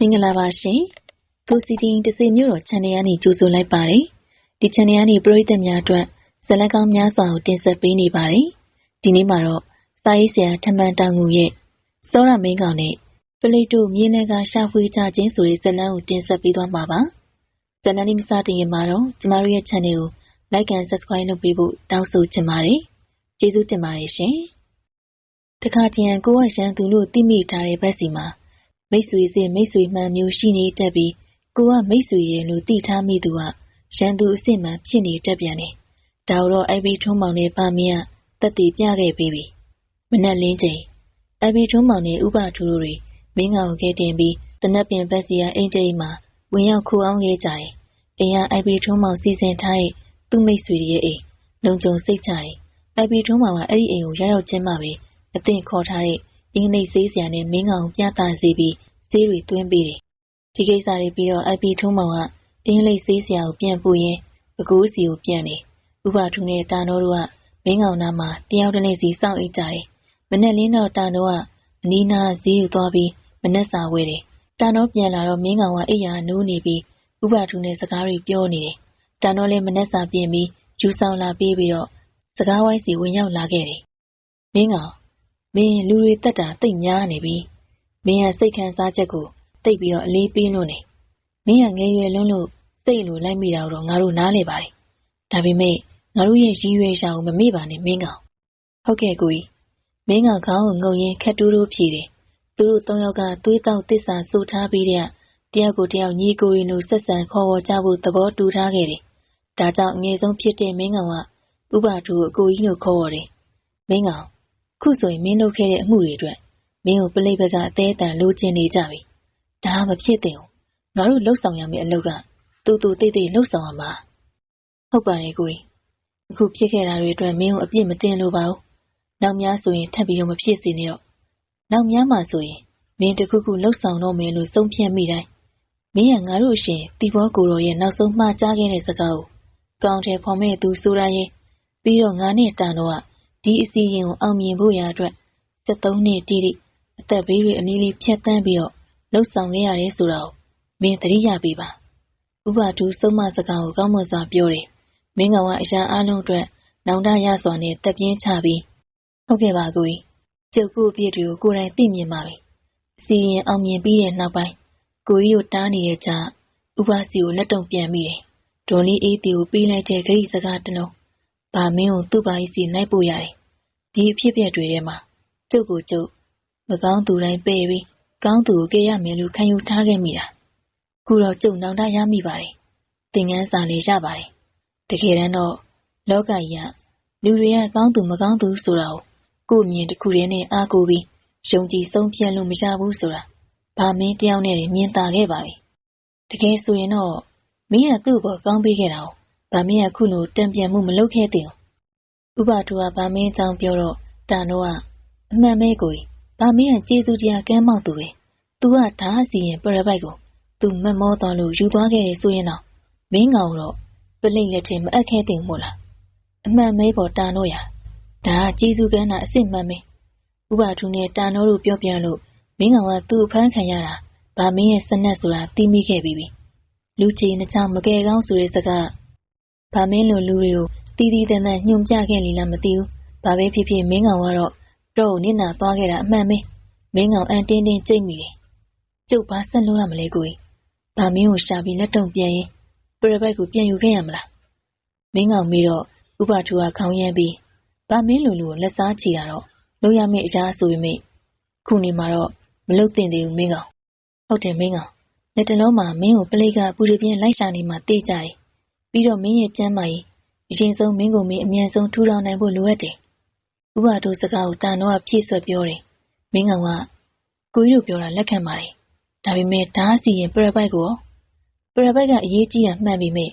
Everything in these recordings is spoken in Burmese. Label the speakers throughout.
Speaker 1: မင်္ဂလာပါရှင်။ကိုစီတီတစေမျိုးတော် channel ကနေကြိုဆိုလိုက်ပါတယ်။ဒီ channel ကနေပရိသတ်များအတွက်ဇာတ်လမ်းကောင်းများစွာကိုတင်ဆက်ပေးနေပါတယ်။ဒီနေ့မှာတော့စာရေးဆရာထမန်တောင်ငူရဲ့စောရမင်းကောင်နဲ့ပလိတ်တို့မြေနယ်ကရှာဖွေကြခြင်းဆိုတဲ့ဇာတ်လမ်းကိုတင်ဆက်ပေးသွားမှာပါ။ဇာတ်လမ်းလေးမစတင်ခင်မှာတော့ကျမတို့ရဲ့ channel ကို like and subscribe လုပ်ပေးဖို့တောင်းဆိုချင်ပါတယ်။ကျေးဇူးတင်ပါတယ်ရှင်။တခါတရံကိုကရန်သူလို့တိမိထားတဲ့ဘက်စီမှာ မိတ်ဆွေစစ်မိတ်ဆွေမှန်မျိုးရှိနေတတ်ပြီးကိုကမိတ်ဆွေရဲ့လို့တိထားမိသူကရန်သူအစ်စ်မှန်ဖြစ်နေတတ်ပြန်တယ်။ဒါတော့အိုက်ဘီထုံးမောင်နဲ့ပါမင်းကတက်တည်ပြခဲ့ပြီးပြီ။မနက်လင်းချိန်အိုက်ဘီထုံးမောင်နဲ့ဥပထူတို့တွေမင်းကောင်ခဲတင်ပြီးတနက်ပြင်ဘက်စီကအိမ်တိတ်မှာဝင်ရောက်ခိုးအောင်ခဲ့ကြတယ်။အိမ်ကအိုက်ဘီထုံးမောင်စီစဉ်ထားတဲ့သူ့မိတ်ဆွေရဲ့အိမ်လုံခြုံစိတ်ချတယ်။အိုက်ဘီထုံးမောင်ကအဲ့ဒီအိမ်ကိုရောက်ရောက်ချင်းမှပဲအသင့်ခေါ်ထားတဲ့ အင်းလိတ်ဆေးစရာနဲ့မင်းကောင်ပြသစေပြီးဆေးတွေသွင်းပေးတယ်။ဒီကိစ္စတွေပြီးတော့ IP ထုံးမောင်ကအင်းလိတ်ဆေးစရာကိုပြန်ပို့ရင်းအကူစီကိုပြန်တယ်။ဥပထုနဲ့တာနောတို့ကမင်းကောင်နာမှာတယောက်တစ်နေ့စီစောင့်အိတ်ကြတယ်။မနေ့လင်းတော့တာနောကအနီးနားဈေးကိုသွားပြီးမနေ့စာဝဲတယ်။တာနောပြန်လာတော့မင်းကောင်ကအိယာနိုးနေပြီးဥပထုနဲ့စကားတွေပြောနေတယ်။တာနောလည်းမနေ့စာပြင်ပြီးဂျူဆောင်လာပြီးပြီးတော့စကားဝိုင်းစီဝင်ရောက်လာခဲ့တယ်။မင်းကောင် မင်းလူတွေတက်တာတိတ်များနေပြီမင်းရဲ့စိတ်ခံစားချက်ကိုတိတ်ပြီးတော့အလေးပေးလို့နေမင်းကငယ်ရွယ်လွန်းလို့စိတ်လိုလိုက်မိတာတော့ငါတို့နားလေပါတယ်ဒါပေမဲ့ငါတို့ရဲ့ရည်ရွယ်ရှာကိုမမေ့ပါနဲ့မင်းကောင်ဟုတ်ကဲ့ကိုကြီးမင်းကခေါင်းကိုငုံရင်းခက်တူးတူးဖြည်တယ်သူတို့သုံးယောက်ကသွေးတောက်တစ္ဆာဆိုထားပြီးတဲ့တယောက်ကိုတယောက်ညီကိုရင်တို့ဆက်ဆံခေါ်ဝေါ်ကြဖို့သဘောတူထားခဲ့တယ်ဒါကြောင့်အငယ်ဆုံးဖြစ်တဲ့မင်းကောင်ကဥပဒူကိုအကိုကြီးလို့ခေါ်ရတယ်မင်းကောင် ခုဆိုရင်မင်းလုပ်ခဲ့တဲ့အမှုတွေအတွက်မင်းကိုပလိတ်ဘက်ကအသေးအတန်လိုချင်နေကြပြီ။ဒါမဖြစ်သင့်ဘူး။ငါတို့လှုပ်ဆောင်ရမယ့်အလုပ်ကတူတူတိတ်တိတ်လှုပ်ဆောင်ရမှာ။ဟုတ်ပါတယ်ကိုကြီး။အခုဖြစ်ခဲ့တာတွေအတွက်မင်းကိုအပြစ်မတင်လိုပါဘူး။နောက်များဆိုရင်ထပ်ပြီးတော့မဖြစ်စေနဲ့တော့။နောက်များမှဆိုရင်မင်းတခုခုလှုပ်ဆောင်တော့မယ်လို့ဆုံးဖြတ်မိတိုင်းမင်းကငါတို့အရှင်တီဘောကိုရောရဲ့နောက်ဆုံးမှားကြားခဲ့တဲ့စကားကိုကောင်းတယ်ဖော်မဲ့သူဆိုတာရဲ့ပြီးတော့ငါနဲ့တန်တော့က ဒီအစီရင်ကိုအောင်မြင်ဖို့ရာအတွက်73နှစ်တိတိအသက်ဘေးတွေအနည်းလေးဖြတ်တန်းပြီးတော့လှုပ်ဆောင်ခဲ့ရတယ်ဆိုတော့မင်းသတိရပြီပါဥပဒူဆုံးမစကားကိုကောင်းမွန်စွာပြောတယ်မင်းကောင်ကအရာအလုံးအတွက်နောင်တရစွာနဲ့တက်ပြင်းချပြီးဟုတ်ကဲ့ပါကိုကြီးကျုပ်ကိုအပြစ်တွေကိုကိုယ်တိုင်သိမြင်ပါပြီအစီရင်အောင်မြင်ပြီးတဲ့နောက်ပိုင်းကိုကြီးကိုတားနေတဲ့ကြဥပစီကိုလက်တုံပြန်မိတယ်ဒွန်လီအေးတီကိုပေးလိုက်တဲ့ဂရိစကားတစ်လုံး ဗာမင်းကိုသူ့ပါကြီးစီလိုက်ပို့ရတယ်ဒီအဖြစ်အပျက်တွေထဲမှာကျုပ်ကိုကျုပ်မကောင်းသူတိုင်းပယ်ပြီးကောင်းသူကိုကယ်ရမယ်လို့ခံယူထားခဲ့မိတာခုတော့ကျုပ်နောင်တရမိပါတယ်သင်ငန်းစာလေးရပါတယ်တကယ်တမ်းတော့လောကကြီးကလူတွေကကောင်းသူမကောင်းသူဆိုတာကိုကိုယ့်မြင်တစ်ခုတည်းနဲ့အားကိုးပြီးယုံကြည်ဆုံးဖြတ်လို့မရဘူးဆိုတာဗာမင်းတယောက်နဲ့မြင်သာခဲ့ပါပြီတကယ်ဆိုရင်တော့မင်းကသူ့ဘောကောင်းပေးခဲ့တာ။ ဗာမင်းကခုလိုတံပြန်မှုမလုပ်ခဲ့သင့်ဘူး။ဥပတူကဗာမင်းအကြောင်းပြောတော့တာနိုကအမှန်ပဲကိုကြီး။ဗာမင်းကကျေးဇူးတရားကမ်းမောက်သူပဲ။ तू ကဓာတ်စီရင်ပရပိုက်ကို तू မတ်မောသွားလို့ယူသွားခဲ့တယ်ဆိုရင်တော့မင်းကောင်တော့ပလိတ်လက်ထဲမအပ်ခဲ့သင့်မို့လား။အမှန်ပဲပေါ်တာနိုရ။ဒါကကျေးဇူးကမ်းတာအစ်စ်မှန်ပဲ။ဥပတူနဲ့တာနိုတို့ပြောပြလို့မင်းကောင်ကသူ့အဖမ်းခံရတာဗာမင်းရဲ့စနက်ဆိုတာသိမိခဲ့ပြီးပြီ။လူချီနှချောင်းမကယ်ကောင်းဆိုတဲ့စကား ဗာမင်းလိုလူတွေကိုတီးတီးတန်းတန်းညွှန်ပြခဲ့လိလားမသိဘူး။ဘာပဲဖြစ်ဖြစ်မင်းကောင်ကတော့တော့နစ်နာသွားခဲ့တာအမှန်ပဲ။မင်းကောင်အန်တင်းတင်းကြိတ်မိတယ်။ကျုပ်ဘာဆက်လို့ရမလဲကိုကြီး။ဗာမင်းကိုရှာပြီးလက်တုံပြန်ရင်ပရပိုက်ကိုပြန်ယူခဲ့ရမလား။မင်းကောင်မေးတော့ဥပထူကခေါင်းရမ်းပြီးဗာမင်းလိုလူကိုလက်စားချီတာတော့လို့ရမယ့်အရာဆိုပေမဲ့ခုနေမှာတော့မလုတ်တင်သေးဘူးမင်းကောင်။ဟုတ်တယ်မင်းကောင်။လက်တလုံးမှာမင်းကိုပလိတ်ကပူရပြင်းလိုက်ရှာနေမှတေးကြတယ်။ ပြီးတော့မင်းရဲ့ကျမ်းမာရေးအရင်ဆုံးမင်းကိုမင်းအမြန်ဆုံးထူထောင်နိုင်ဖို့လိုအပ်တယ်။ဥပဒုစကားကိုတန်တော့ဖြည့်ဆွတ်ပြောတယ်။မင်းကောင်ကကိုကြီးတို့ပြောတာလက်ခံပါတယ်။ဒါပေမဲ့ဓာတ်စီရင်ပရပိုက်ကိုပရပိုက်ကအရေးကြီးတာမှန်ပေမဲ့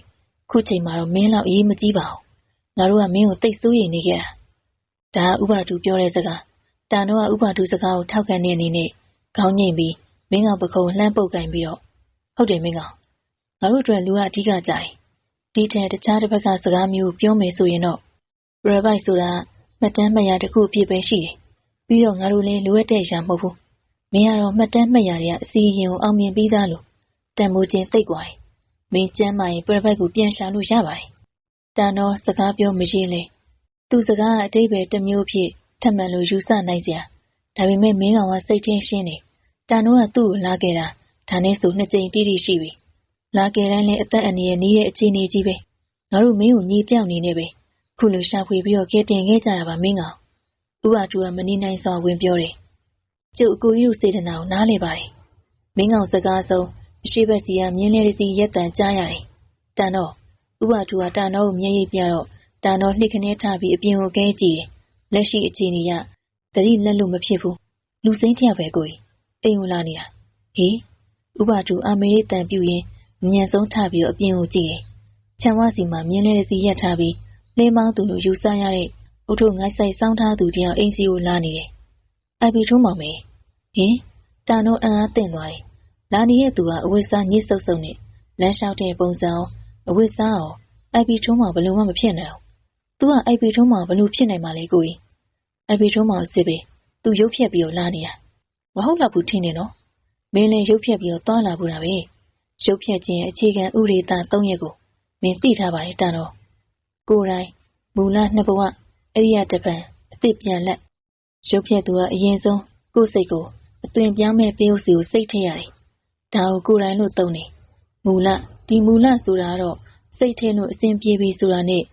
Speaker 1: ခုချိန်မှာတော့မင်းလောက်အရေးမကြီးပါဘူး။ငါတို့ကမင်းကိုတိတ်ဆိုးရိမ်နေခဲ့တာ။ဒါကဥပဒုပြောတဲ့စကား။တန်တော့ကဥပဒုစကားကိုထောက်ခံတဲ့အနေနဲ့ခေါင်းငိမ့်ပြီးမင်းကောင်ပခုံးလှမ်းပုတ်ကင်ပြီးတော့ဟုတ်တယ်မင်းကောင်ငါတို့အတွက်လူကအဓိကကြတယ် ဒီထက်တခြားတစ်ဖက်ကစကားမျိုးပြောမယ်ဆိုရင်တော့ provide ဆိုတာမှတ်တမ်းမှတ်ရာတစ်ခုအပြည့်ပဲရှိတယ်။ပြီးတော့ငါတို့လည်းလိုအပ်တဲ့အရာမဟုတ်ဘူး။မင်းကတော့မှတ်တမ်းမှတ်ရာတွေကအစီအရင်ကိုအောင်မြင်ပြီးသားလို့တန်ဖိုးချင်းသိကွာတယ်။မင်းကျမ်းမာရင် provide ကိုပြန်ရှာလို့ရပါတယ်။တန်တော့စကားပြောမရင်းလေ။သူစကားအတိတ်ပဲတစ်မျိုးဖြစ်ထမှန်လို့ယူဆနိုင်စရာ။ဒါပေမဲ့မင်းကောင်ကစိတ်ထင်းရှင်းနေ။တန်တော့ကသူ့ကိုလာခဲ့တာဒါနဲ့ဆိုနှစ်ကြိမ်တိတိရှိပြီ။ လာခဲ့တိုင်းလည်းအသက်အန္တရာယ်နီးရဲ့အခြေအနေကြီးပဲငါတို့မင်းကိုညီကြောက်နေနေပဲခုလိုရှာဖွေပြီးတော့ကဲတင်ခဲ့ကြတာပါမင်းကောင်ဥပါတူကမနေနိုင်စွာဝင်ပြောတယ်ကျုပ်အကိုကြီးတို့စေတနာကိုနားလေပါတယ်မင်းကောင်စကားဆုံးအရှိဘက်စီကမြင်းလေးစီရက်တန်ကြားရတယ်တန်တော့ဥပါတူကတန်တော့ကိုမျက်ရည်ပြတော့တန်တော့နှိခနဲထားပြီးအပြင်ကိုကဲကြည့်တယ်လက်ရှိအခြေအနေကတတိလက်လို့မဖြစ်ဘူးလူစိမ့်တယောက်ပဲကိုကြီးအိမ်ကိုလာနေတာဟေးဥပါတူအမေရိတန်ပြူရင် ညံဆုံးထပြီးတော့အပြင်ကိုကြည့်တယ်ခြံဝစီမှာမြင်းလေးစီရက်ထားပြီးနှင်းမောင်းသူလိုယူဆရတဲ့အုတ်ထုငိုက်ဆိုင်စောင်းထားသူတယောက်အိမ်စီကိုလာနေတယ်အဘီထုံးမောင်မေဟင်တန်တော့အံ့အားသင့်သွားတယ်လာနေတဲ့သူကအဝိစားညစ်ဆုပ်ဆုပ်နဲ့လမ်းလျှောက်တဲ့ပုံစံအောင်အဝိစားအောင်အိုက်ပီထုံးမောင်ဘလို့မှမဖြစ်နိုင်ဘူး။ तू ကအိုက်ပီထုံးမောင်ဘလို့ဖြစ်နိုင်မှာလဲကိုကြီး။အိုက်ပီထုံးမောင်စစ်ပဲ။ तू ရုပ်ဖြက်ပြီးတော့လာနေတာ။မဟုတ်တော့ဘူးထင်နေနော်။မင်းလည်းရုပ်ဖြက်ပြီးတော့သွားလာဘူးတာပဲ။ ရုပ်ဖြက်ခြင်းအခြေခံဥရိတာ၃ရက်ကိုမင်းသိထားပါလေတန်တော့။ကိုယ်တိုင်မူလနှစ်ဘဝအရိယတပံအစ်စ်ပြန်လက်ရုပ်ဖြက်သူကအရင်ဆုံးကိုယ်စိတ်ကိုအသွင်ပြောင်းမဲ့တရုပ်စီကိုစိတ်ထည့်ရတယ်။ဒါကိုကိုယ်တိုင်လို့သုံးနေ။မူလဒီမူလဆိုတာကတော့စိတ်ထဲလို့အစဉ်ပြေပြီဆိုတာနဲ့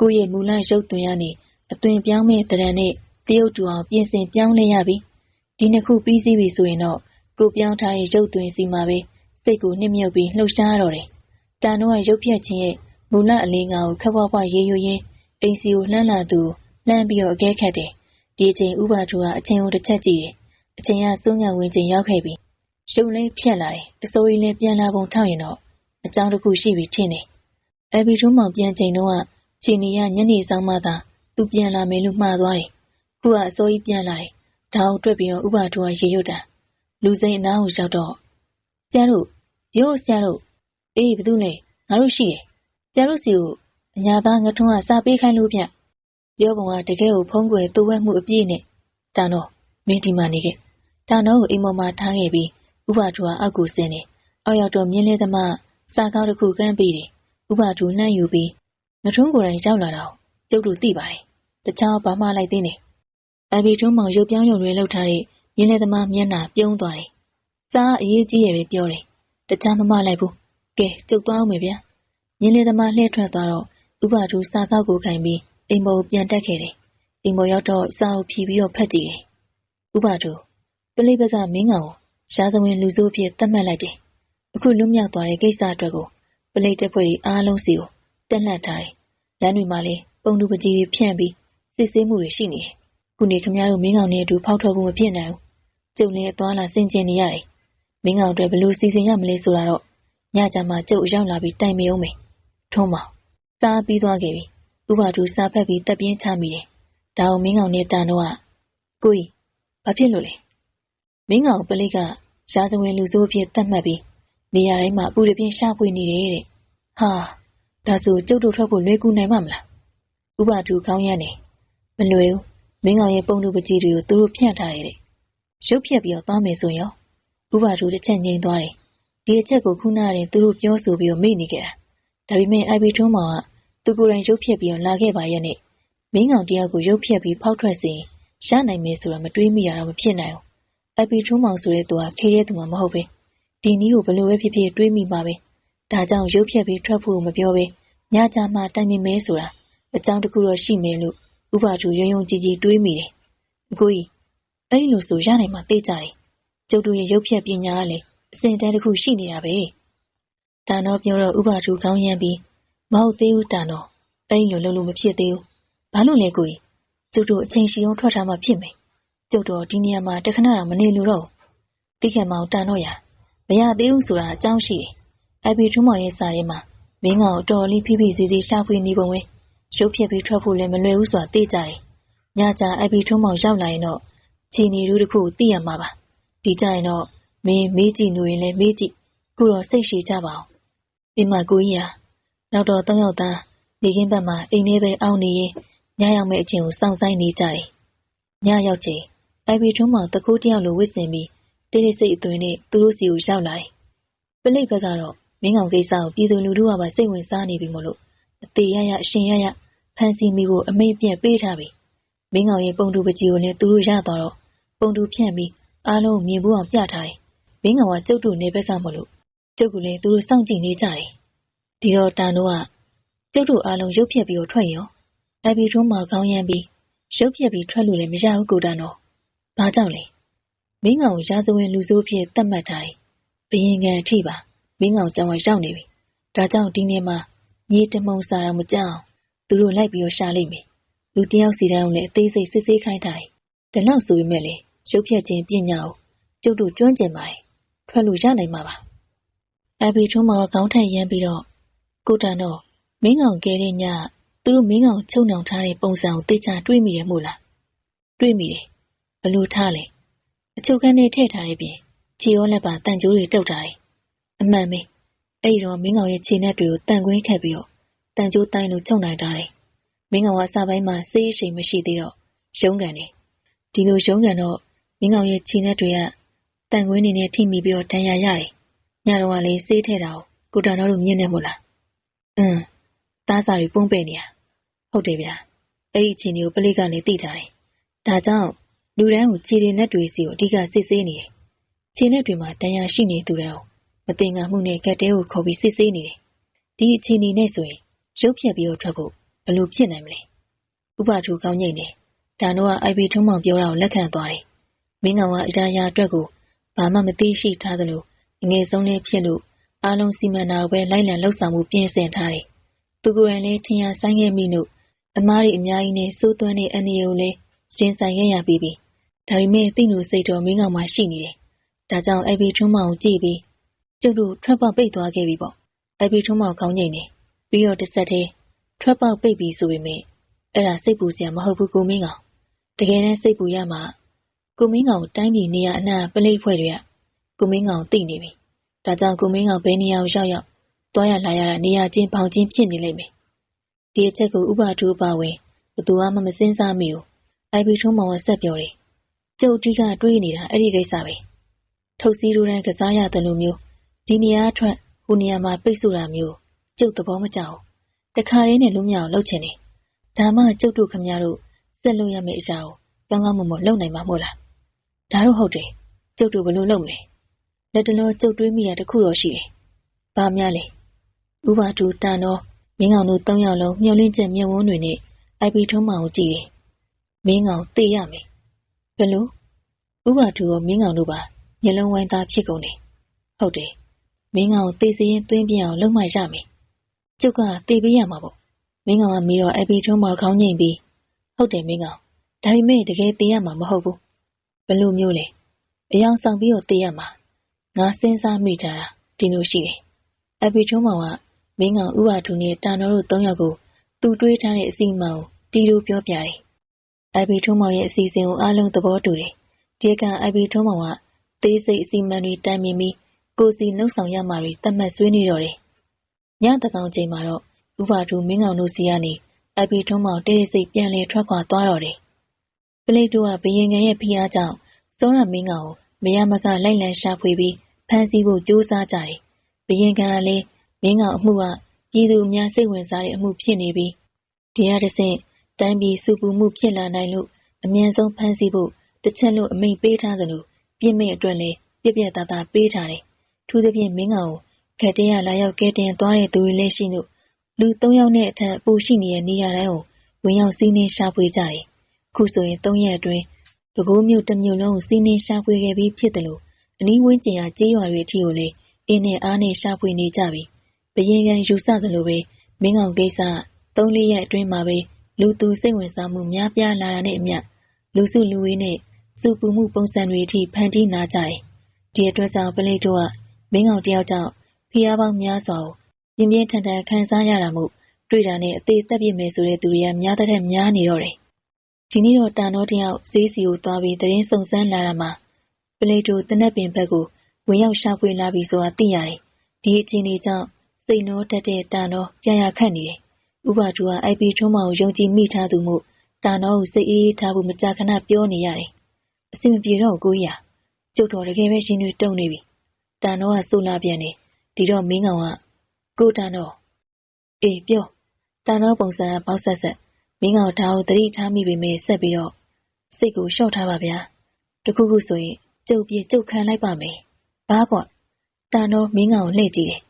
Speaker 1: ကိုယ့်ရဲ့မူလရုပ်သွင်းရနေအသွင်ပြောင်းမဲ့တရံနဲ့တရုပ်တူအောင်ပြင်ဆင်ပြောင်းလဲရပြီဒီနှစ်ခုပြီးစီးပြီဆိုရင်တော့ကိုပြောင်းထားတဲ့ရုပ်သွင်းစီမှာပဲ စိတ်ကိုနှိမ့်မြုပ်ပြီးလှုပ်ရှားတော့တယ်တန်တော့ရုပ်ဖြတ်ခြင်းရဲ့မူလအလင်းငါကိုခက်ပွားပွားရေးရွရင်းအိမ်စီကိုလှမ်းလာသူလှမ်းပြီးတော့အကဲခတ်တယ်ဒီအချိန်ဥပါထူကအချိန်ကိုတစ်ချက်ကြည့်တယ်အချိန်ကစိုးငံဝင်ချိန်ရောက်ခဲ့ပြီရုပ်လေးဖြတ်လာတယ်အစိုးရလေးပြန်လာပုံထောက်ရင်တော့အကြောင်းတစ်ခုရှိပြီထင်တယ်။အဘီထုံးမောင်ပြန်ချိန်တော့ချီနီရညနေဆောင်မှသာသူပြန်လာမယ်လို့မှားသွားတယ်။ခုကအစိုးရပြန်လာတယ်။ဒါအောင်တွေ့ပြီးတော့ဥပါထူကရေရွတ်တာ။လူစိမ်းအနားကိုရောက်တော့ ဆရာတို့ရိုးဆရာတို့အေးဘသူလဲငါတို့ရှိတယ်။ဆရာတို့စီကိုအညာသားငထုံးကစာပေးခိုင်းလို့ဗျ။ပြောပုံကတကယ်ကိုဖုံးကွယ်တူဝဲမှုအပြည့်နဲ့တန်တော့မင်းဒီမှာနေခဲ့။တန်တော့ကိုအိမ်ပေါ်မှာထားခဲ့ပြီးဥပါထူကအောက်ကိုဆင်းတယ်။အောက်ရောက်တော့မြင်းလဲသမားစားကောင်းတစ်ခုကမ်းပြီးတယ်။ဥပဒူနှံ့ယူပြီးငထုံးကိုယ်တိုင်ရောက်လာတော့ကျုပ်တို့သိပါတယ်။တခြားဘာမှလိုက်သေးနေ။အဘီထုံးမောင်ရုပ်ပြောင်းရုံတွေလှုပ်ထားတဲ့မြင်းလေသမားမျက်နှာပြုံးသွားတယ်။ စားအရေးကြီးရဲ့ပဲပြောတယ်။တခြားမမလိုက်ဘူး။ကဲကျုပ်သွားအောင်မယ်ဗျာ။မြင်းလေသမားလှည့်ထွက်သွားတော့ဥပဒူစားကောက်ကိုခိုင်ပြီးအိမ်ပေါ်ပြန်တက်ခဲ့တယ်။အိမ်ပေါ်ရောက်တော့စားကိုဖြီးပြီးတော့ဖက်ကြည့်တယ်။ဥပဒူပလိပကမင်းကောင်ကိုရှားသဝင်လူစိုးအဖြစ်သတ်မှတ်လိုက်တယ်အခုလွတ်မြောက်သွားတဲ့ကိစ္စအတွက်ကိုပလိတ်တက်ဖွဲ့တွေအားလုံးစီကိုတက်လှန့်ထားတယ်။လမ်းတွေမှာလည်းပုံတူပကြီးတွေဖြန့်ပြီးစစ်ဆေးမှုတွေရှိနေတယ်။ခုနေခမရတို့မင်းကောင်နဲ့အတူဖောက်ထွက်ဖို့မဖြစ်နိုင်ဘူး။ကျုပ်လည်းအသွားလာဆင်ကျင်နေရတယ်။ မင်းကောင်အတွက်ဘလို့စီစဉ်ရမလဲဆိုတာတော့ညကြမှာကျုပ်ရောက်လာပြီးတိုင်မအောင်မယ်။ထုံးမောင်စားပြီးသွားခဲ့ပြီ။ဥပါတူစားဖက်ပြီးတက်ပြင်းချမိတယ်။ဒါအောင်မင်းကောင်နဲ့တန်တော့ကကိုကြီးဘာဖြစ်လို့လဲ။မင်းကောင်ပလိတ်ကရာဇဝင်လူဆိုးဖြစ်တတ်မှတ်ပြီးနေရာတိုင်းမှာအပူတပြင်းရှာဖွေနေတယ်တဲ့။ဟာဒါဆိုကျုပ်တို့ထွက်ဖို့လွယ်ကူနိုင်မှာမလား။ဥပါတူခေါင်းရမ်းနေမလွယ်ဘူး။မင်းကောင်ရဲ့ပုံလူပကြီးတွေကိုသူတို့ဖြန့်ထားတယ်တဲ့။ရုပ်ဖြက်ပြီးတော့သွားမယ်ဆိုရင် ဥပါတူတစ်ချက်ငြိမ်သွားတယ်။ဒီအချက်ကိုခုနကတည်းသူတို့ပြောဆိုပြီးတော့မေ့နေကြတာ။ဒါပေမဲ့အိုက်ဘီထွန်းမောင်ကသူကိုယ်တိုင်ရုပ်ဖြက်ပြီးတော့လာခဲ့ပါရဲ့နဲ့မင်းကောင်တယောက်ကိုရုပ်ဖြက်ပြီးဖောက်ထွက်စေရနိုင်မယ်ဆိုတာမတွေးမိရတော့မဖြစ်နိုင်ဘူး။အိုက်ဘီထွန်းမောင်ဆိုတဲ့သူကခေတဲ့သူမှမဟုတ်ပဲ။ဒီနည်းကိုဘလို့ပဲဖြစ်ဖြစ်တွေးမိပါပဲဒါကြောင့်ရုပ်ဖြက်ပြီးထွက်ဖို့မပြောပဲညကြမှာတိုင်ပင်မဲဆိုတာအကြောင်းတစ်ခုတော့ရှိမယ်လို့ဥပါထူရုံရုံကြည်ကြည်တွေးမိတယ်အကိုကြီးအဲ့လိုဆိုရနိုင်မှာသိကြတယ် ကျုပ်တို့ရဲ့ရုပ်ဖြက်ပညာကလည်းအစဉ်တန်းတစ်ခုရှိနေတာပဲတန်တော့ပြောတော့ဥပါထူခေါင်းရမ်းပြီးမဟုတ်သေးဘူးတန်တော့အဲ့လိုလုံးလို့မဖြစ်သေးဘူးဘာလို့လဲကိုကြီးကျုပ်တို့အချိန်ရှိအောင်ထွက်ထားမှဖြစ်မယ်ကျုပ်တို့ဒီနေရာမှာတခဏတော့မနေလို့တော့တိခတ်မောင်တန်တော့ရမရသေးဘူးဆိုတာအကြောင်းရှိတယ်။အဘီထူးမောင်ရဲ့စာရဲမှာမင်းကောင်တော်လေးဖိဖိစီစီရှာဖွေနေပုံပဲ။ရုပ်ဖြစ်ပြီးထွက်ဖို့လည်းမလွယ်ဘူးဆိုတာသိကြတယ်။ညကြအဘီထူးမောင်ရောက်လာရင်တော့ချီနေလူတစ်ခုသိရမှာပါ။ ဒီကြရင်တော့မင်းမေးကြည့်လို့ရင်လည်းမေးကြည့်။ခုတော့စိတ်ရှိကြပါအောင်။ဒီမှာကိုကြီးဟာနောက်တော့သုံးယောက်သားနေကင်းဘက်မှာအိမ်ထဲပဲအောင်းနေရင်ညရောက်မဲ့အချိန်ကိုစောင့်ဆိုင်နေကြတယ်။ညရောက်ချိန်အဘီထူးမောင်တကူးတယောက်လိုဝစ်စင်ပြီးတိတ်တိတ်ဆိတ်အသွင်နဲ့သူတို့စီကိုရောက်လာတယ်ပလိတ်ဘက်ကတော့မင်းကောင်ကိစ္စကိုပြည်သူလူထုကပါစိတ်ဝင်စားနေပြီမို့လို့အသေးရရအရှင်ရရဖန်စီမိဖို့အမိတ်ပြက်ပေးထားပြီမင်းကောင်ရဲ့ပုံတူပကြီးကိုလည်းသူတို့ရသွားတော့ပုံတူဖြန့်ပြီး အားလုံးမြင်ဖို့အောင်ပြထားတယ်မင်းကောင်ကကျုပ်တို့နေဘက်ကမလို့ကျုပ်ကလည်းသူတို့စောင့်ကြည့်နေကြတယ်ဒီတော့တန်တို့ကကျုပ်တို့အားလုံးရုပ်ဖြက်ပြီးတော့ထွက်ရောအဘီထုံးမှာခေါင်းရမ်းပြီးရုပ်ဖြက်ပြီးထွက်လို့လည်းမရဘူးကိုတန်တော့ဘာကြောင့်လဲမင်းကောင်ရာဇဝင်လူဆိုးဖြစ်တတ်မှတ်ထားတယ်ဘယင်ကန်အထိပါမင်းကောင်ကြောင်ဝရောက်နေပြီဒါကြောင့်ဒီနေ့မှမြေတမုံစာတော့မကြောက်သူတို့လိုက်ပြီးတော့ရှာလိမ့်မယ်လူတယောက်စီတိုင်းကိုလည်းအသေးစိတ်စစ်ဆေးခိုင်းထားတယ်ဒါနောက်ဆိုပေမဲ့လေ ရုပ်ဖြက်ခြင်းပညာကိုကျုပ်တို့ကျွမ်းကျင်ပါတယ်ထွက်လို့ရနိုင်မှာပါအဘီထုံးမှာခေါင်းထက်ရမ်းပြီးတော့ကိုတန်တော့မင်းကောင်ကဲတဲ့ညသူတို့မင်းကောင်ချုပ်နှောင်ထားတဲ့ပုံစံကိုသိချတွေးမိရမို့လားတွေးမိတယ်ဘလို့ထားလဲအချုပ်ခန်းထဲထည့်ထားတဲ့ပြင်ခြေရောလက်ပါတန်ကြိုးတွေတုပ်ထားတယ်အမှန်ပဲအဲ့ဒီတော့မင်းကောင်ရဲ့ခြေနဲ့တွေကိုတန်ကွင်းခက်ပြီးတော့တန်ကြိုးတိုင်းလို့ချုပ်နိုင်ထားတယ်မင်းကောင်ကစာပိုင်းမှာစေးရှိန်မရှိသေးတော့ရုံးကန်တယ်ဒီလိုရုံးကန်တော့ မင်းကောင်ရဲ့ခြေနဲ့တွေကတန်ကွင်းနေနဲ့ထိမိပြီးတော့ဒဏ်ရာရတယ်ညတော့ကလေးစေးထဲတာကိုကိုတန်တော်တို့မြင်နေမို့လားအင်းသားစာတွေပုံပဲ့နေရဟုတ်တယ်ဗျာအဲ့ဒီအချိန်ကိုပလိကနေသိထားတယ်ဒါကြောင့်လူတန်းကိုခြေတွေနဲ့တွေစီကိုအဓိကစစ်ဆေးနေတယ်ခြေနဲ့တွေမှာတန်ရာရှိနေသူတန်းကိုမတင်ငါမှုနဲ့ကက်တဲကိုခေါ်ပြီးစစ်ဆေးနေတယ်ဒီအချိန်နေနဲ့ဆိုရင်ရုပ်ဖြတ်ပြီးတော့ထွက်ဖို့ဘလို့ဖြစ်နိုင်မလဲဥပထူကောင်းငိမ့်တယ်ဒါတော့အိုက်ဘီထုံးမောင်ပြောတာကိုလက်ခံသွားတယ် မင်းကောင်ကအရာရာအတွက်ကိုဘာမှမသိရှိထားသလိုအငယ်ဆုံးလေးဖြစ်လို့အားလုံးစီမံတာကိုပဲလိုက်လံလှုပ်ဆောင်မှုပြင်ဆင်ထားတယ်သူကိုယ်တိုင်လည်းထင်ရဆိုင်ခဲ့မိလို့အမားတွေအများကြီးနဲ့စိုးသွမ်းတဲ့အန်ဒီယိုလည်းရှင်ဆိုင်ခဲ့ရပြီပြီဒါပေမဲ့သိလို့စိတ်တော်မင်းကောင်မှရှိနေတယ်ဒါကြောင့်အိုက်ဘီထုံးမောင်ကိုကြည့်ပြီးကျုပ်တို့ထွက်ပေါက်ပိတ်သွားခဲ့ပြီပေါ့အိုက်ဘီထုံးမောင်ကောင်းငိမ့်နေပြီးတော့တစ်ဆက်တည်းထွက်ပေါက်ပိတ်ပြီးဆိုပေမဲ့အဲ့ဒါစိတ်ပူစရာမဟုတ်ဘူးကိုမင်းကောင်တကယ်တမ်းစိတ်ပူရမှာ ကိုမင်းကောင်တိုင်းပြည်နေရအနှံ့ပလိတ်ဖွဲ့တွေကကိုမင်းကောင်သိနေပြီဒါကြောင့်ကိုမင်းကောင်ဘယ်နေရာကိုရောက်ရောက်သွားရလာရတာနေရာချင်းပေါင်ချင်းဖြစ်နေလိမ့်မယ်ဒီအချက်ကိုဥပထူပါဝင်ဘသူမှမစင်းစားမိဘူးအိုက်ဘီထုံးမောင်ကဆက်ပြောတယ်ကျုပ်ကြီးကတွေးနေတာအဲ့ဒီကိစ္စပဲထုတ်စည်းရိုးတန်းကစားရတယ်လို့မျိုးဒီနေရာထွက်ဟိုနေရာမှာပိတ်ဆို့တာမျိုးကျုပ်သဘောမကျဘူးတခါရင်းနဲ့လုံးမြောက်လှုပ်ချင်တယ်ဒါမှကျုပ်တို့ခမရတို့ဆက်လို့ရမယ့်အရာကိုကောင်းကောင်းမွန်မွန်လုပ်နိုင်မှာမို့လား ဒါတော့ဟုတ်တယ်ကျုပ်တို့ဘယ်လိုလုပ်မလဲလက်တလောကျုပ်တွေးမိရတခုတော့ရှိတယ်ဘာများလဲဥပါတူတန်တော့မင်းကောင်တို့၃ယောက်လုံးမျောလင့်ချက်မျက်ဝန်းတွေနဲ့အိုက်ပီထုံးမောင်ကိုကြည့်တယ်မင်းကောင်တေးရမယ်ဘယ်လိုဥပါတူရောမင်းကောင်တို့ပါမျက်လုံးဝိုင်းသားဖြစ်ကုန်တယ်ဟုတ်တယ်မင်းကောင်တေးစရင်သွင်းပြအောင်လုပ်မှရမယ်ကျုပ်ကတေးပေးရမှာပေါ့မင်းကောင်ကမီတော့အိုက်ပီထုံးမောင်ခေါင်းငိမ့်ပြီးဟုတ်တယ်မင်းကောင်ဒါပေမဲ့တကယ်တေးရမှာမဟုတ်ဘူးဘယ် လိုမျိုးလဲအယောင်ဆောင်ပြီးတော့တေးရမှာငါစဉ်းစားမိကြတာဒီလိုရှိတယ်အပီထုံးမောင်ကမင်းကောင်ဥပါထူနဲ့တာတော်တို့၃ယောက်ကိုသူတွေးထားတဲ့အစီအမံကိုတီလိုပြောပြတယ်။အပီထုံးမောင်ရဲ့အစီအစဉ်ကိုအားလုံးသဘောတူတယ်။ဒီကအပီထုံးမောင်ကသေးစိတ်အစီအမံတွေတိုင်ပင်ပြီးကိုစီနှုတ်ဆောင်ရမှာတွေသတ်မှတ်ဆွေးနေတော့တယ်။ညတကောင်ချိန်မှာတော့ဥပါထူမင်းကောင်တို့စီကနေအပီထုံးမောင်တိတ်စိတ်ပြန်လဲထွက်ခွာသွားတော့တယ်။ပလိတ်တို့ကဘယင်ငယ်ရဲ့ဖိအားကြောင့် စောရမင်းကောင်ကိုမရမကလိုက်လံရှာဖွေပြီးဖမ်းဆီးဖို့ကြိုးစားကြတယ်။ဘယင်ကန်ကလည်းမင်းကောင်အမှုကပြည်သူအများစိတ်ဝင်စားတဲ့အမှုဖြစ်နေပြီးဒီရတဲ့ဆင့်တိုင်းပြည်စုပူမှုဖြစ်လာနိုင်လို့အမြန်ဆုံးဖမ်းဆီးဖို့တစ်ချက်လို့အမိန့်ပေးထားသလိုပြစ်မဲ့အတွက်လည်းပြက်ပြက်သားသားပေးထားတယ်။ထူးသဖြင့်မင်းကောင်ကိုခက်တဲရလာရောက်ကဲတင်သွားတဲ့သူတွေလည်းရှိလို့လူ၃ယောက်နဲ့အထက်ပိုရှိနေတဲ့နေရာတိုင်းကိုဝင်ရောက်စီးနှင်းရှာဖွေကြတယ်။ခုဆိုရင်၃ရက်အတွင်း ပဲခူးမြို့တစ်မြို့လုံးကိုစီးနှင်းရှာဖွေခဲ့ပြီးဖြစ်တယ်လို့အနီးဝန်းကျင်ကကြေးရွာတွေအထိကိုလည်းအင်းနဲ့အားနဲ့ရှာဖွေနေကြပြီဘယင်ကန်ယူဆသလိုပဲမင်းကောင်ကိစ္စ၃-၄ရက်အတွင်းမှာပဲလူသူစိတ်ဝင်စားမှုများပြားလာတာနဲ့အမျှလူစုလူဝေးနဲ့စုပူမှုပုံစံတွေအထိဖန်တီးနာကြတယ်။ဒီအတွက်ကြောင့်ပလိတ်တို့ကမင်းကောင်တယောက်ကြောင့်ဖျားပေါင်းများစွာကိုပြင်းပြင်းထန်ထန်ခံစားရတာမို့တွေ့တာနဲ့အသေးသက်ပြစ်မယ်ဆိုတဲ့သူတွေကများတဲ့များနေတော့တယ်။ ဒီနေ့တော့တာနောတယောက်ဈေးစီကိုသွားပြီးတရင်စုံစမ်းလာတာမှာပလိတ်တို့တနက်ပင်ဘက်ကိုဝင်ရောက်ရှာဖွေလာပြီဆိုတာသိရတယ်။ဒီအချိန်လေးကြောင့်စိတ်နောတက်တဲ့တာနောကြာရခတ်နေတယ်။ဥပါဒူကအိုက်ပီထုံးမောင်ကိုယုံကြည်မိထားသူမို့တာနောကိုစိတ်အေးထားဖို့မကြာခဏပြောနေရတယ်။အဆင်မပြေတော့ကိုကြီးကျုပ်တော်တကယ်ပဲရှင်တွေတုံနေပြီတန်တော့ကဆိုလာပြန်နေဒီတော့မင်းကောင်ကကိုတန်တော့အေးပြောတန်တော့ပုံစံကပေါက်ဆက်ဆက် မင်းကောင်ဒါကိုတတိထားမိပေမဲ့ဆက်ပြီးတော့စိတ်ကိုလျှော့ထားပါဗျာတခုခုဆိုရင်ကျုပ်ပြေကျုပ်ခံလိုက်ပါမယ်ဘာကွာတန်တော့မင်းကောင်ကိုလှည့်ကြည့်တယ်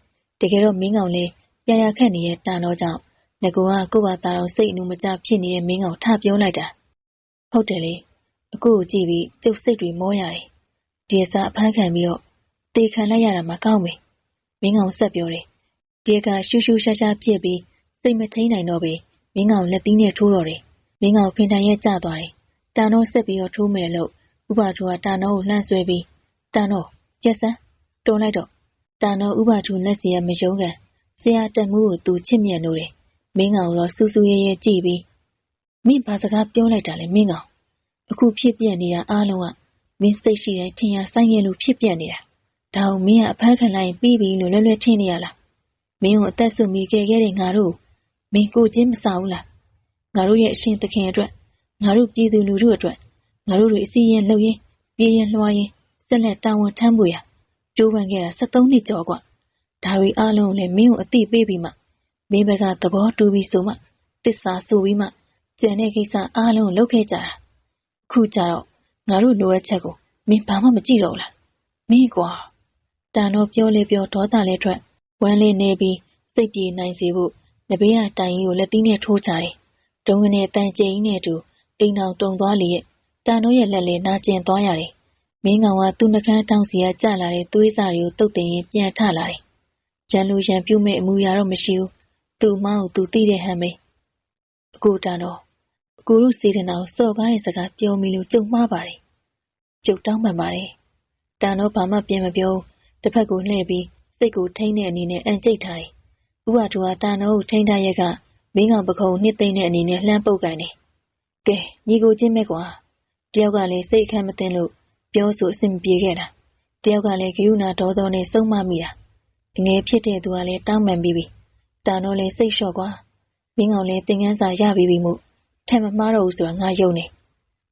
Speaker 1: တကယ်တော့မင်းကောင်လေးပြရခက်နေတဲ့တန်တော့ကြောင့်ငကူကကို့ဘာသားတော်စိတ်အနူမကျဖြစ်နေတဲ့မင်းကောင်ထပြောလိုက်တာဟုတ်တယ်လေအခုကိုကြည့်ပြီးကျုပ်စိတ်တွေမောရတယ်ဒီအစားအဖမ်းခံပြီးတော့တေခံလိုက်ရတာမကောင်းဘူးမင်းကောင်ဆက်ပြောတယ်ဒီကရှူးရှူးရှားရှားဖြစ်ပြီးစိတ်မထိန်နိုင်တော့ပဲ မင်းကောင်လက်သီးနဲ့ထိုးတော့တယ်မင်းကောင်ဖင်တိုင်ရဲ့ကျသွားတယ်တန်တော့ဆက်ပြီးတော့ထိုးမယ်လို့ဥပါထူကတန်တော့ကိုလှမ်းဆွဲပြီးတန်တော့ကျက်စမ်းတွန်းလိုက်တော့တန်တော့ဥပါထူလက်စီရမယုံကန်ဆရာတက်မှုကိုသူချစ်မြတ်လို့တယ်မင်းကောင်တော့စူးစူးရဲရဲကြည့်ပြီးမင်းဘာစကားပြောလိုက်တာလဲမင်းကောင်အခုဖြစ်ပြနေတာအားလုံးကမင်းစိတ်ရှိတဲ့ထင်ရဆိုင်ရလို့ဖြစ်ပြနေတာဒါအောင်မင်းကအဖမ်းခံလိုက်ရင်ပြီးပြီလို့လွယ်လွယ်ထင်နေရလားမင်းကိုအသက်ဆုမိခဲ့ခဲ့တဲ့ငါတို့ မင်းကိုချင်းမစားဘူးလားငါတို့ရဲ့အရှင်သခင်အတွက်ငါတို့ပြည်သူလူထုအတွက်ငါတို့တွေအစည်းရင်လှုပ်ရင်ပြေးရင်လွှားရင်ဆက်လက်တာဝန်ထမ်းဖို့ရကြိုးပမ်းခဲ့တာ73နှစ်ကျော်กว่าဒါတွေအားလုံးလည်းမင်းကိုအသိပေးပြီးမှမင်းဘက်ကသဘောတူပြီးဆိုမှတစ္ဆာဆိုပြီးမှကြံတဲ့ကိစ္စအားလုံးလုပ်ခဲ့ကြတာခုကြတော့ငါတို့လိုအပ်ချက်ကိုမင်းဘာမှမကြည့်တော့ဘူးလားမင်းကွာတန်တော့ပြောလေပြောဒေါသလဲထွက်ဝမ်းလေးနေပြီးစိတ်ပြေနိုင်စေဖို့ နဘေးကတိုင်ကြီးကိုလက်သီးနဲ့ထိုးချတယ်တုံးကနေတန်ကျိန်နဲ့တူအိမ်အောင်တုံသွားလေရဲ့တန်တော့ရဲ့လက်လေးနာကျင်သွားရတယ်မင်းကောင်ကသူ့နှကန်းတောင်းစီကကြလာတဲ့သွေးစာတွေကိုတုတ်တင်ရင်ပြန်ထလာတယ်ရန်လူရန်ပြုတ်မဲ့အမူအရာတော့မရှိဘူးသူ့မောင်ကိုသူသိတဲ့ဟန်ပဲအကူတန်တော့အကူတို့စေတနာကိုစော်ကားတဲ့စကားပြောမိလို့ကြုံမှားပါတယ်ကျုပ်တောင်းပန်ပါတယ်တန်တော့ဘာမှပြန်မပြောတစ်ဖက်ကိုလှည့်ပြီးစိတ်ကိုထိန်းတဲ့အနေနဲ့အန်ကျိတ်ထားတယ် ဥပဒူဟာတန်တော့ကိုထိန်းထားရက်ကမင်းကောင်ပခုံနှစ်သိမ့်တဲ့အနေနဲ့လှမ်းပုတ်ကန်တယ်ကဲညီကိုချင်းမဲ့ကွာတယောက်ကလည်းစိတ်ခမ်းမသိလို့ပြောဆိုအဆင်ပြေခဲ့တာတယောက်ကလည်းဂယုဏဒေါသောနဲ့ဆုံးမမိတာငယ်ဖြစ်တဲ့သူကလည်းတောင်းပန်ပြီးပြီတာတော့လည်းစိတ်လျှော့ကွာမင်းကောင်လည်းသင်ငန်းစာရပြီးပြီမို့ထက်မမှားတော့ဘူးဆိုတာငါယုံနေ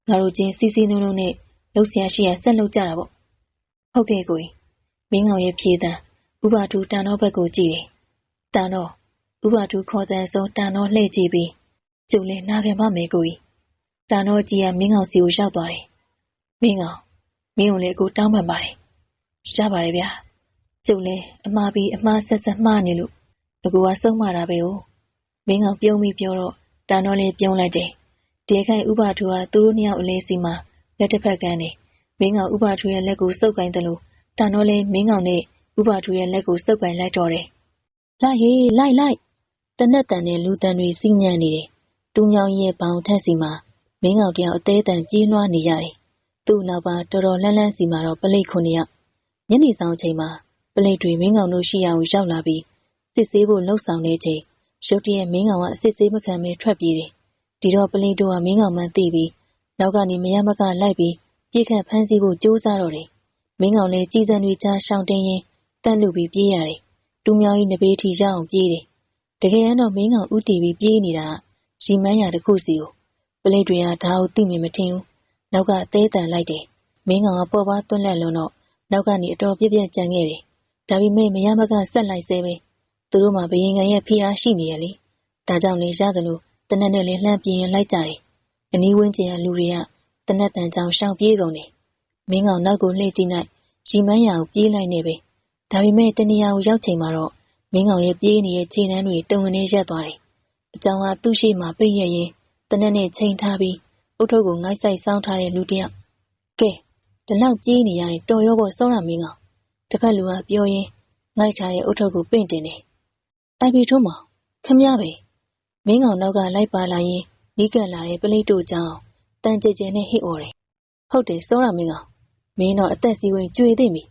Speaker 1: ငါတို့ချင်းစီစီနုံနုံနဲ့လှုပ်ရှားရှိရဆက်လုပ်ကြတာပေါ့ဟုတ်ကဲ့ကိုကြီးမင်းကောင်ရဲ့ဖြေတံဥပါထူတန်တော့ဘက်ကိုကြည့်တယ် တန်တော့ဥပါထူခေါ်တဲ့ဆုံးတန်တော့လှည့်ကြည့်ပြီးကျုပ်လည်းနားခံပါမယ်ကိုကြီးတန်တော့ကြီးကမင်းကောင်စီကိုရောက်သွားတယ်မင်းကောင်မင်းကိုလည်းအခုတောင်းပန်ပါတယ်ရပါတယ်ဗျာကျုပ်လည်းအမှားပြီးအမှားဆက်ဆက်မှားနေလို့အကူကဆုံးမတာပဲ哦မင်းကောင်ပြုံးပြီးပြောတော့တန်တော့လေးပြုံးလိုက်တယ်တရားခိုင်ဥပါထူကသူတို့နှစ်ယောက်အလေးစီမှာလက်တစ်ဖက်ကန်းနေမင်းကောင်ဥပါထူရဲ့လက်ကိုစုပ်ကိုင်းတယ်လို့တန်တော့လေးမင်းကောင်နဲ့ဥပါထူရဲ့လက်ကိုစုပ်ကိုင်းလိုက်တော့တယ် လိုက်ဟေးလိုက်လိုက်တနက်တန်နဲ့လူတန်တွေစီးညံ့နေတယ်တူညောင်ရဲ့ဘောင်ထက်စီမှာမင်းကောင်တယောက်အသေးတန်ပြေးလွှားနေရတယ်သူ့နောက်ပါတော်တော်လန်းလန်းစီမှာတော့ပလိတ်ခုနှစ်ယောက်ညနေဆောင်ချိန်မှာပလိတ်တွေမင်းကောင်တို့ရှိရာကိုရောက်လာပြီးစစ်ဆေးဖို့လှုပ်ဆောင်နေချိန်ရုတ်တရက်မင်းကောင်ကအစစ်ဆေးမခံဘဲထွက်ပြေးတယ်ဒီတော့ပလိတ်တို့ကမင်းကောင်မှန်းသိပြီးနောက်ကနေမရမကလိုက်ပြီးပြေးခတ်ဖမ်းဆီးဖို့ကြိုးစားတော့တယ်မင်းကောင်လည်းကြီးစံတွေကြားရှောင်တင်းရင်းတန့်လူပြီးပြေးရတယ် တူမြောင်ကြီးနဘေးထီရအောင်ပြေးတယ်တကယ်တော့မင်းကောင်ဥတီပြီးပြေးနေတာရီမန်းရတစ်ခုစီကိုပလိတ်တွေကဒါကိုသိမြင်မထင်ဘူးနောက်ကသဲတန်လိုက်တယ်မင်းကောင်ကပေါ်ပါသွန်းလက်လွန်းတော့နောက်ကနေအတော်ပြက်ပြက်ကြံခဲ့တယ်ဒါပေမဲ့မရမကဆက်လိုက်သေးပဲသူတို့မှဘယင်ငံရဲ့ဖိအားရှိနေရလေဒါကြောင့်လေရတယ်လို့တနက်နဲ့လည်းလှမ်းပြင်းရင်လိုက်ကြတယ်အနီးဝန်းကျင်ကလူတွေကတနက်တန်ကြောင်ရှောင်ပြေးကုန်တယ်မင်းကောင်နောက်ကိုလှည့်ကြည့်လိုက်ရီမန်းရကိုပြေးလိုက်နေပဲ ဒါပေမဲ့တနေရာကိုရောက်ချိန်မှာတော့မင်းကောင်ရဲ့ပြေးနေတဲ့ခြေနှမ်းတွေတုံငနေရက်သွားတယ်အကြောင်းကသူ့ရှိမှပိတ်ရရင်တနက်နဲ့ချိန်ထားပြီးအုတ်ထုတ်ကိုငိုက်ဆိုင်စောင်းထားတဲ့လူတစ်ယောက်ကဲဒီလောက်ပြေးနေရရင်တော်ရောဖို့စောင်းရမင်းကောင်တစ်ဖက်လူကပြောရင်းငိုက်ထားတဲ့အုတ်ထုတ်ကိုပင့်တင်တယ်အိုက်ဘီထုံးမောင်ခမရပဲမင်းကောင်နောက်ကလိုက်ပါလာရင်နီးကပ်လာတဲ့ပလိတ်တို့ကြောင့်တန်ကြဲကြဲနဲ့ဟစ်អော်တယ်ဟုတ်တယ်စောရမင်းကောင်မင်းတော့အသက်စီဝင်ကြွေသိမိ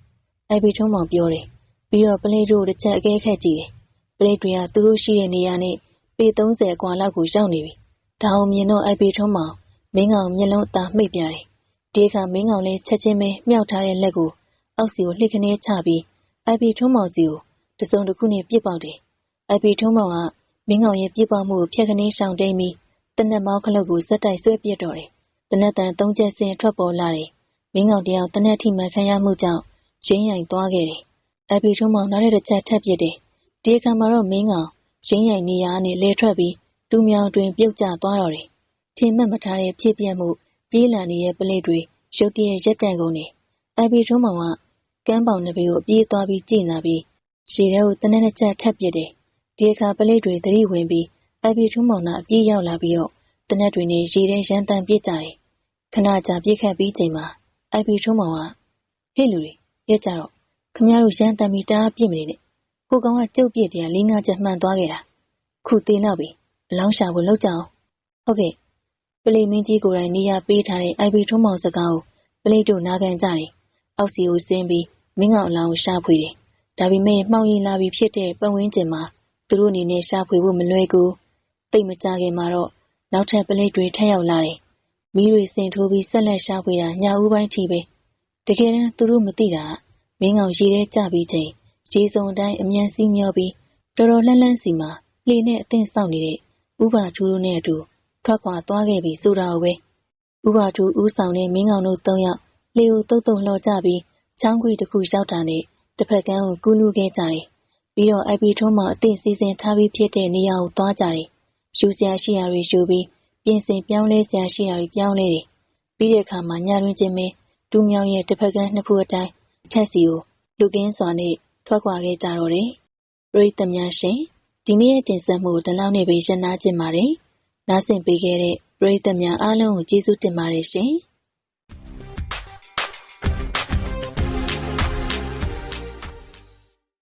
Speaker 1: အိုက်ဘီထုံးမောင်ပြောတယ်ပြီးတော့ပလိတ်တို့တစ်ချက်အကဲခက်ကြည့်တယ်ပလိတ်တွေကသူတို့ရှိတဲ့နေရာနဲ့ပေ30အကွာလောက်ကိုရောက်နေပြီဒါအောင်မြင်တော့အိုက်ဘီထုံးမောင်မင်းကောင်မျက်လုံးအသာမှိတ်ပြတယ်ဒီအခါမင်းကောင်လေးချက်ချင်းပဲမြောက်ထားတဲ့လက်ကိုအောက်စီကိုလှစ်ခနဲချပြီးအိုက်ဘီထုံးမောင်စီကိုတစုံတစ်ခုနဲ့ပြစ်ပေါက်တယ်အိုက်ဘီထုံးမောင်ကမင်းကောင်ရဲ့ပြစ်ပေါက်မှုကိုဖျက်ခနဲရှောင်တိန်ပြီးတနက်မောင်းခလုတ်ကိုဇက်တိုက်ဆွဲပစ်တော့တယ်တနက်တန်သုံးချက်စင်ထွက်ပေါ်လာတယ်မင်းကောင်တယောက်တနက်ထိမှန်ခံရမှုကြောင့် ရင်းရိုင်သွားခဲ့တယ်။အဘီထုံးမောင်နောက်တစ်ချက်ထပ်ပစ်တယ်။ဒီအခါမှာတော့မင်းကောင်ရင်းရိုင်နေရာနဲ့လဲထွက်ပြီးတူမြောင်တွင်ပြုတ်ကျသွားတော့တယ်။ထင်မှတ်မထားတဲ့ဖြစ်ပြမှုပြေးလံနေတဲ့ပလိတ်တွေရုတ်တရက်ရက်တန့်ကုန်တယ်။အဘီထုံးမောင်ကကမ်းပေါင်နှစ်ပေကိုပြေးသွားပြီးကြည်လာပြီးရှည်ထဲကိုတနက်တစ်ချက်ထပ်ပစ်တယ်။ဒီအခါပလိတ်တွေသတိဝင်ပြီးအဘီထုံးမောင်ကအပြေးရောက်လာပြီးတော့တနက်တွေနဲ့ရေထဲရမ်းတမ်းပြစ်ကြတယ်။ခဏကြာပြစ်ခတ်ပြီးချိန်မှာအဘီထုံးမောင်ကဟေ့လူတွေ ရက်ကြတော့ခမရတို့ရမ်းတမ်းပြီးတအားပြစ်မနေနဲ့။ဟိုကောင်ကကျုပ်ပြစ်တရားလေးငါးချက်မှန်သွားခဲ့တာ။ခုသေးတော့ပြီအလောင်းရှာဖို့လုပ်ကြအောင်။ဟုတ်ကဲ့ပလိမင်းကြီးကိုယ်တိုင်နေရာပေးထားတဲ့အိုင်ဘီထုံးမောင်စကားကိုပလိတို့နားခံကြတယ်။အောက်စီကိုဆင်းပြီးမင်းကောင်အလောင်းကိုရှာဖွေတယ်။ဒါပေမဲ့မှောင်ရင်လာပြီးဖြစ်တဲ့ပတ်ဝန်းကျင်မှာသူတို့အနေနဲ့ရှာဖွေဖို့မလွယ်ကူ။တိတ်မကြခင်မှာတော့နောက်ထပ်ပလိတွေထပ်ရောက်လာတယ်။မီးတွေစင်ထိုးပြီးဆက်လက်ရှာဖွေတာညဦးပိုင်းထိပဲ။ တကယ်တမ်းသူတို့မသိတာကမင်းကောင်ရေထဲကျပြီးချိန်ရေစုံအတိုင်းအမြန်စီးမျောပြီးတော်တော်လှမ်းလှမ်းစီမှာလှေနဲ့အသင့်ဆောက်နေတဲ့ဥပါထူးတို့နဲ့အတူထွက်ခွာသွားခဲ့ပြီဆိုတာကိုပဲဥပါထူးဥဆောင်တဲ့မင်းကောင်တို့သုံးယောက်လေကိုတုတ်တုတ်လှော်ကြပြီးချောင်းခွေတစ်ခုရောက်တာနဲ့တစ်ဖက်ကန်းကိုကူးနူးခဲ့ကြတယ်ပြီးတော့အပီထုံးမှအသင့်စီစဉ်ထားပြီးဖြစ်တဲ့နေရာကိုသွားကြတယ်ယူစရာရှိရာတွေယူပြီးပြင်ဆင်ပြောင်းလဲစရာရှိရာတွေပြောင်းလဲတယ်ပြီးတဲ့အခါမှာညတွင်ချင်းပဲ တူမြောင်ရဲ့တစ်ဖက်ကန်းနှစ်ဖူအတိုင်းထက်စီကိုလူကင်းစွာနဲ့ထွက်ခွာခဲ့ကြတော့တယ်ပရိသတ်များရှင်ဒီနေ့ရဲ့တင်ဆက်မှုဒီလောက်နဲ့ပဲရှင်းနာကျင်ပါတယ်နားဆင်ပေးခဲ့တဲ့ပရိသတ်များအားလုံးကိုကျေးဇူးတင်ပါတယ်ရှင်။